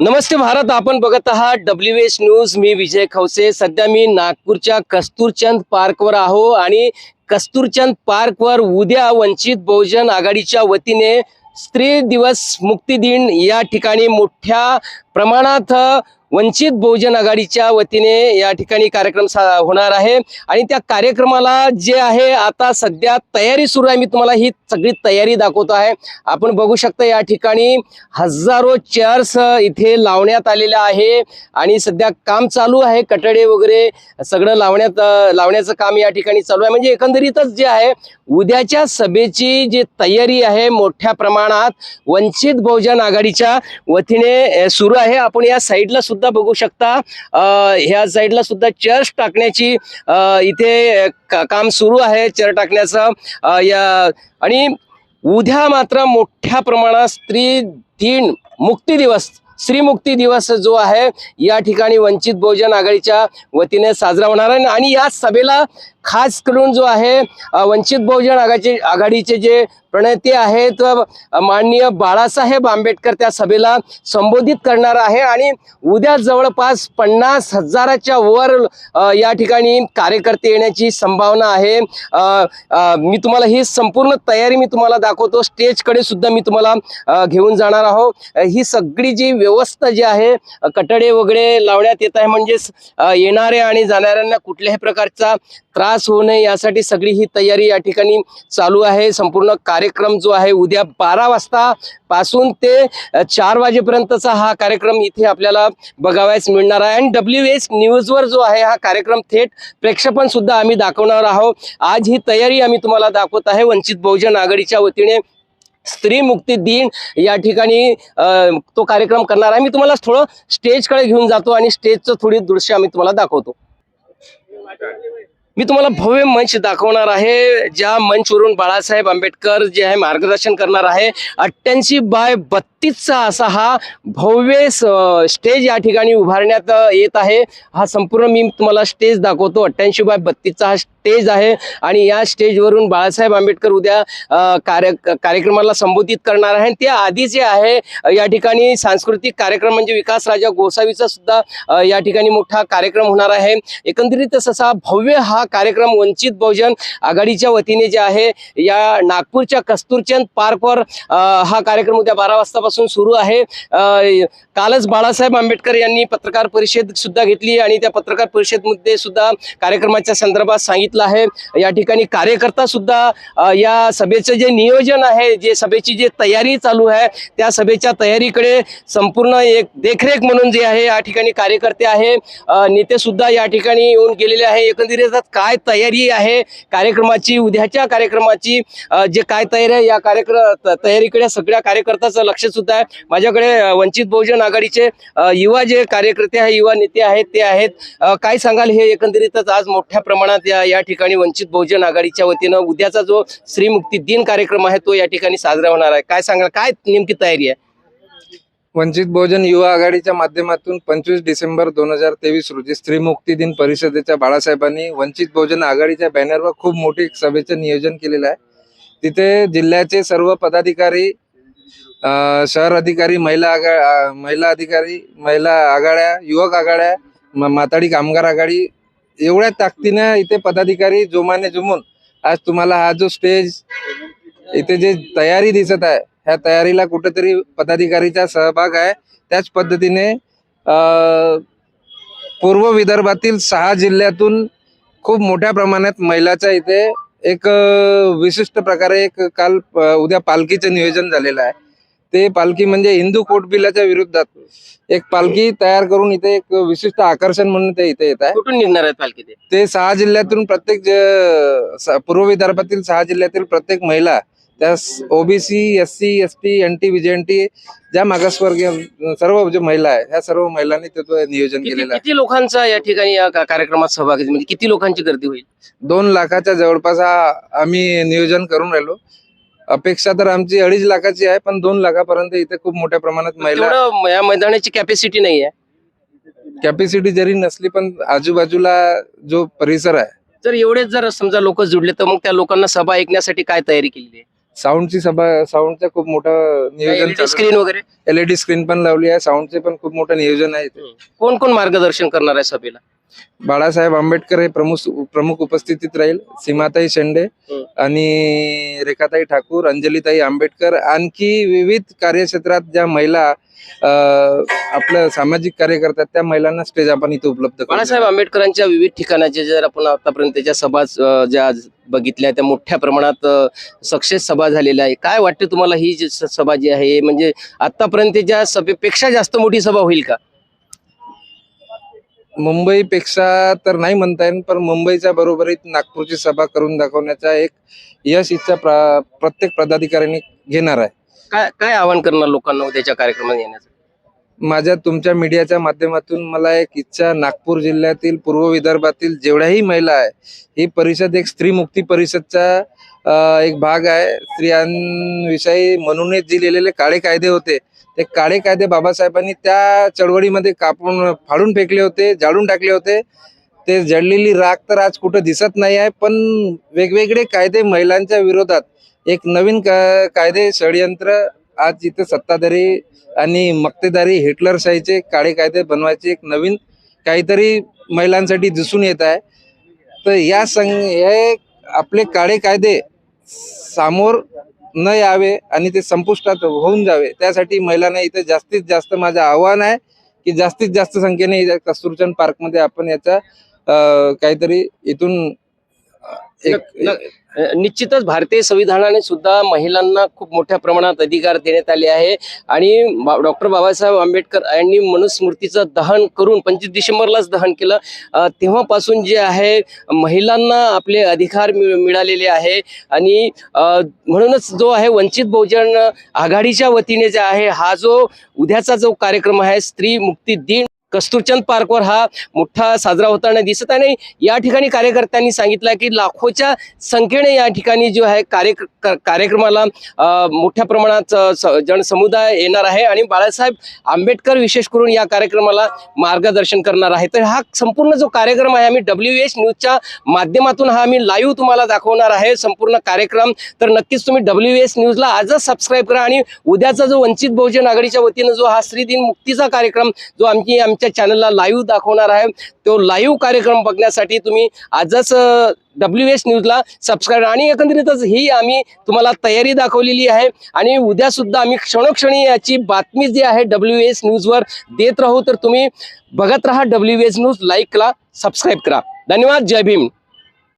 नमस्ते भारत आपण बघत आहात डब्ल्यू एच न्यूज मी विजय खवसे. सध्या मी नागपूरच्या कस्तुरचंद पार्कवर आहो आणि कस्तुरचंद पार्कवर उद्या वंचित बहुजन आघाडीच्या वतीने स्त्री दिवस मुक्ती दिन या ठिकाणी मोठ्या प्रमाणात वंचित बहुजन आघाडीच्या वतीने या ठिकाणी कार्यक्रम सा- होणार आहे. आणि त्या कार्यक्रमाला जे आहे आता सध्या तयारी सुरू आहे. मी तुम्हाला ही सगळी तयारी दाखवतो आहे. आपण बघू शकता या ठिकाणी हजारो चेअर्स इथे लावण्यात आलेल्या आहे. आणि सध्या काम चालू आहे. कटडे वगैरे सगळं लावण्यात लावण्याचं काम या ठिकाणी चालू आहे. म्हणजे एकंदरीतच जे आहे उद्याच्या सभेची जी तयारी आहे मोठ्या प्रमाणात वंचित बहुजन आघाडीच्या वतीने सुरू आहे. आपण या साईडला सुद्धा बघू शकता. ह्या साईडला सुद्धा चर्च टाकण्याची इथे का- काम सुरू आहे चर्च टाकण्याचं. या आणि उद्या मात्र मोठ्या प्रमाणात स्त्री दिन मुक्ती दिवस स्त्री मुक्ती दिवस जो आहे या ठिकाणी वंचित बहुजन आघाडीच्या वतीने साजरा होणार आहे. आणि या सभेला खास करून जो आहे वंचित बहुजन आघाडीचे आघाडीचे जे प्रणेते आहेत माननीय बाळासाहेब आंबेडकर त्या सभेला संबोधित करणार आहे आणि उद्या जवळपास पन्नास हजाराच्या वर या ठिकाणी कार्यकर्ते येण्याची संभावना आहे. मी तुम्हाला ही संपूर्ण तयारी मी तुम्हाला दाखवतो. स्टेजकडे सुद्धा मी तुम्हाला घेऊन जाणार आहोत. ही सगळी जी व्यवस्था जी आहे कटडे वगैरे लावण्यात येत आहे म्हणजेच येणाऱ्या आणि जाणाऱ्यांना कुठल्याही प्रकारचा त्रास होऊ नये यासाठी सगळी ही तयारी या ठिकाणी चालू आहे. संपूर्ण कार्यक्रम जो आहे उद्या बारा वाजता पासून ते चार वाजेपर्यंतचा हा कार्यक्रम इथे आपल्याला बघावयास मिळणार आहे. आणि डब्ल्यू एस न्यूजवर जो आहे हा कार्यक्रम थेट प्रेक्षपण सुद्धा आम्ही दाखवणार आहोत. आज ही तयारी आम्ही तुम्हाला दाखवत आहे. वंचित बहुजन आघाडीच्या वतीने स्त्री मुक्ती दिन या ठिकाणी तो कार्यक्रम करणार आहे. मी तुम्हाला थोडं स्टेजकडे घेऊन जातो आणि स्टेजचं थोडी दृश्य आम्ही तुम्हाला दाखवतो. मी तुम्हाला भव्य मंच दाखवणार आहे ज्या मंचवरून बाळासाहेब आंबेडकर जे आहे मार्गदर्शन करणार आहे. अठ्ठ्याऐंशी बाय बत्तीसचा असा हा भव्य स- स्टेज या ठिकाणी उभारण्यात येत आहे. हा संपूर्ण मी तुम्हाला स्टेज दाखवतो. अठ्ठ्याऐंशी बाय बत्तीसचा हा स्टेज आहे आणि या स्टेजवरून बाळासाहेब आंबेडकर उद्या कार्य कार्यक्रमाला संबोधित करणार आहे. आणि त्या आधी जे आहे या ठिकाणी सांस्कृतिक कार्यक्रम म्हणजे विकास राजा गोसावीचा सुद्धा या ठिकाणी मोठा कार्यक्रम होणार आहे. एकंदरीतच असा भव्य हा कार्यक्रम वंचित बहुजन आघाडीच्या वतीने जे आहे या नागपूरच्या कस्तुरचंद पार्कवर हा कार्यक्रम उद्या बारा वाजतापासून सुरू आहे. कालच बाळासाहेब आंबेडकर यांनी पत्रकार परिषद सुद्धा घेतली आणि त्या पत्रकार परिषदमध्ये सुद्धा कार्यक्रमाच्या संदर्भात सांगितलं आहे. या ठिकाणी कार्यकर्ता सुद्धा या सभेचं जे नियोजन आहे जे सभेची जी तयारी चालू आहे त्या सभेच्या तयारीकडे संपूर्ण एक देखरेख म्हणून जे आहे या ठिकाणी कार्यकर्ते आहे. नेतेसुद्धा नेते सुद्धा या ठिकाणी येऊन गेलेले आहे. एकंदरीत काय तयारी आहे कार्यक्रमाची उद्याच्या कार्यक्रमाची जे काय तयारी आहे या कार्यक्रम त- तयारीकडे सगळ्या कार्यकर्त्याचं लक्ष सुद्धा आहे. माझ्याकडे वंचित बहुजन आघाडीचे युवा जे कार्यकर्ते आहे युवा नेते आहेत ते आहेत. काय सांगाल हे एकंदरीतच आज मोठ्या प्रमाणात या या ठिकाणी वंचित बहुजन आघाडीच्या वतीनं उद्याचा जो श्रीमुक्ती दिन कार्यक्रम आहे तो या ठिकाणी साजरा होणार आहे. काय सांगाल? काय नेमकी तयारी आहे? वंचित बहुजन युवा आघाडीच्या माध्यमातून पंचवीस डिसेंबर दोन हजार तेवीस रोजी स्त्री मुक्ती दिन परिषदेच्या बाळासाहेबांनी वंचित बहुजन आघाडीच्या बॅनरवर खूप मोठी सभेचं नियोजन केलेलं आहे. तिथे जिल्ह्याचे सर्व पदाधिकारी शहर अधिकारी महिला आघा महिला अधिकारी महिला आघाड्या युवक आघाड्या म- माताडी कामगार आघाडी एवढ्या ताकदीनं इथे पदाधिकारी जोमाने जुमून आज तुम्हाला हा जो स्टेज इथे जे तयारी दिसत आहे ह्या तयारीला कुठेतरी पदाधिकारीचा सहभाग आहे. त्याच पद्धतीने अं, पूर्व विदर्भातील सहा जिल्ह्यातून खूप मोठ्या प्रमाणात महिलाच्या इथे एक विशिष्ट प्रकारे एक काल उद्या पालखीचं नियोजन झालेलं आहे. ते पालखी म्हणजे हिंदू कोट बिलाच्या विरोधात एक पालखी तयार करून इथे एक विशिष्ट आकर्षण म्हणून ते इथे येत आहे. कुठून निघणार आहेत पालखी ते? सहा जिल्ह्यातून प्रत्येक पूर्व विदर्भातील सहा जिल्ह्यातील प्रत्येक महिला त्या OBC S C S T N T T ज्या मागासवर्गीय सर्व जे महिला आहे ह्या सर्व महिलांनी त्याचं नियोजन केलेलं आहे. किती लोकांचा या ठिकाणी या कार्यक्रमात सहभाग? म्हणजे किती लोकांची गर्दी होईल? दोन लाखाच्या जवळपास हा आम्ही नियोजन करून राहिलो. अपेक्षा तर आमची अडीच लाखाची आहे पण दोन लाखापर्यंत इथे खूप मोठ्या प्रमाणात महिला तेवढं या मैदानाची कॅपॅसिटी नाही आहे. कॅपॅसिटी जरी नसली पण आजूबाजूला जो परिसर आहे जर एवढेच जर समजा लोक जुडले तर मग त्या लोकांना सभा ऐकण्यासाठी काय तयारी केलेली आहे? साऊंडची सभा साऊंडचं खूप मोठं नियोजन स्क्रीन वगैरे? एलईडी स्क्रीन पण लावली आहे. साऊंडचे पण खूप मोठं नियोजन आहे. कोण कोण मार्गदर्शन करणार आहे सभेला? बाळासाहेब आंबेडकर हे प्रमुख प्रमुख उपस्थितीत राहील. सीमाताई शेंडे. आणि रेखाताई ठाकूर अंजलीताई आंबेडकर आणखी विविध कार्यक्षेत्रात ज्या महिला आपलं सामाजिक कार्य करतात त्या महिलांना स्टेज आपण इथे उपलब्ध बाळासाहेब आंबेडकरांच्या विविध ठिकाणाचे जर आपण आतापर्यंत त्याच्या सभा ज्या बघितल्या त्या मोठ्या प्रमाणात सक्सेस सभा झालेल्या आहे. काय वाटतं तुम्हाला ही सभा जी आहे म्हणजे आतापर्यंतच्या सभेपेक्षा जास्त मोठी सभा होईल का? मुंबईपेक्षा तर नाही म्हणता येईल पण मुंबईच्या बरोबरीत नागपूरची सभा करून दाखवण्याचा एक यश इच्छा प्रा- प्रत्येक पदाधिकाऱ्यांनी घेणार आहे. काय काय आवाहन करणार लोकांना उद्याच्या कार्यक्रमात येण्याचं? माझ्या तुमच्या मीडियाच्या माध्यमातून मला एक इच्छा नागपूर जिल्ह्यातील पूर्व विदर्भातील जेवढ्याही महिला आहे ही परिषद एक स्त्री मुक्ती परिषदचा अं, एक भाग आहे. स्त्रियांविषयी म्हणूनच जे लिहिलेले काळे कायदे होते ते काळे कायदे बाबासाहेबांनी त्या चळवळीमध्ये कापून फाडून फेकले होते जाळून टाकले होते. ते जळलेली राख तर आज कुठं दिसत नाही आहे पण वेगवेगळे कायदे महिलांच्या विरोधात एक नवीन का- कायदे षडयंत्र आज इथे सत्ताधारी आणि मक्तेदारी हिटलरशाहीचे काळे कायदे बनवायचे एक नवीन काहीतरी महिलांसाठी दिसून येत आहे. तर या संघ हे आपले काळे कायदे सामोर न यावे आणि ते संपुष्टात होऊन जावे. त्यासाठी महिलांना इथे जास्तीत जास्त माझं आव्हान आहे की जास्तीत जास्त संख्येने कस्तुरचंद पार्कमध्ये आपण याचा काहीतरी इथून निश्चितच भारतीय संविधानाने सुद्धा महिलांना खूप मोठ्या प्रमाणात अधिकार देण्यात आले आहे. आणि डॉक्टर बाबासाहेब आंबेडकर यांनी मनुस्मृतीचं दहन करून पंचवीस डिसेंबरलाच दहन केलं. तेव्हापासून जे आहे महिलांना आपले अधिकार मिळ- मिळालेले आहे. आणि म्हणूनच जो आहे वंचित बहुजन आघाडीच्या वतीने जे आहे हा जो उद्याचा जो कार्यक्रम आहे स्त्री मुक्ती दिन कस्तुरचंद पार्कवर हा मोठा साजरा होताना दिसत आहे. आणि या ठिकाणी कार्यकर्त्यांनी सांगितलं की लाखोच्या संख्येने या ठिकाणी जो आहे कार्य कार्यक्रमाला मोठ्या प्रमाणात जनसमुदाय येणार आहे. आणि बाळासाहेब आंबेडकर विशेष करून या कार्यक्रमाला मार्गदर्शन करणार आहे. तर हा संपूर्ण जो कार्यक्रम आहे आम्ही डब्ल्यू एच न्यूजच्या माध्यमातून हा आम्ही लाईव्ह तुम्हाला दाखवणार आहे. संपूर्ण कार्यक्रम. तर नक्कीच तुम्ही डब्ल्यू एस न्यूजला आजच सबस्क्राईब करा. आणि उद्याचा जो वंचित बहुजन आघाडीच्या वतीनं जो हा स्त्री दिन मुक्तीचा कार्यक्रम जो आमची आमच्या चॅनलला लाईव्ह दाखवणार आहे. तो लाईव्ह कार्यक्रम बघण्यासाठी तुम्ही आजच डब्ल्यू एस न्यूजला सबस्क्राईब आणि एकंदरीतच ही आम्ही तुम्हाला तयारी दाखवलेली आहे. आणि उद्या सुद्धा आम्ही क्षणोक्षणी याची बातमी जी आहे डब्ल्यू एस न्यूजवर देत राहू. तर तुम्ही बघत राहा डब्ल्यू एस न्यूज लाईकला सबस्क्राईब करा. धन्यवाद. जय भीम.